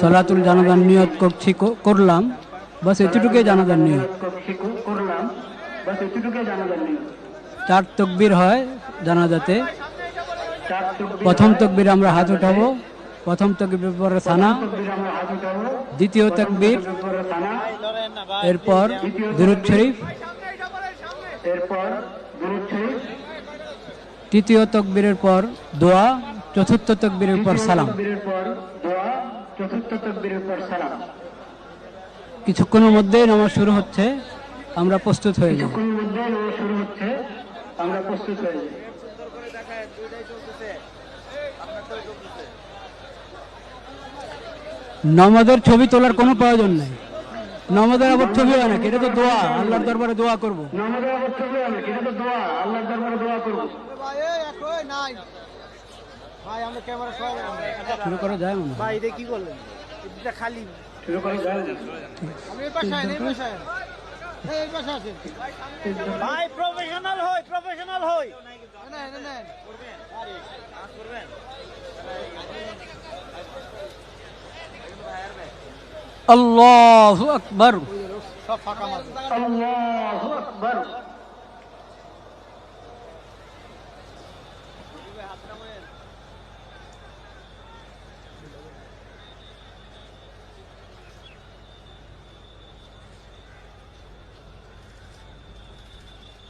সলাতুল জানাজার নিয়ত করছি করলাম। বাস এতটুকুই জানাজার নিয়ত। চার তকবির হয় জানাজাতে। প্রথম তকবির আমরা হাত উঠাবো। প্রথম তকবির পরে সানা। দ্বিতীয় তকবির, এরপর দুরুদ শরীফ। তৃতীয় তকবীরের পর দোয়া। চতুর্থ তকবীরের পর সালাম। চতুর্থ সালাম। কিছুক্ষণের মধ্যেই নামাজ শুরু হচ্ছে আমরা প্রস্তুত হয়ে যাব। কোন মধ্যে নামাজ শুরু হচ্ছে আমরা প্রস্তুত হয়ে যাই নামাজের ছবি তোলার কোনো প্রয়োজন নেই। নামাজের আবার ছবি হয় নাকি? এটা তো দোয়া আল্লাহর দরবারে দোয়া করব। নামাজের আবার ছবি অনেক এটা তো দোয়া আল্লাহর দরবারে দোয়া করব। ভাই এই নাই ভাই আমরা ক্যামেরা সবাই শুরু করা যায় মনে। ভাই এটা কি করলেন? এটা খালি। শুরু করা যায় না আমি এই পাশে আইন, এই পাশে আইন। এই, এই পাশে আছেন ভাই প্রফেশনাল হই প্রফেশনাল হই। নেন নেন নেন। আল্লাহু আকবার। সব ফাঁকা মারবে আল্লাহু আকবার।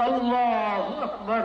আল্লাহু আকবার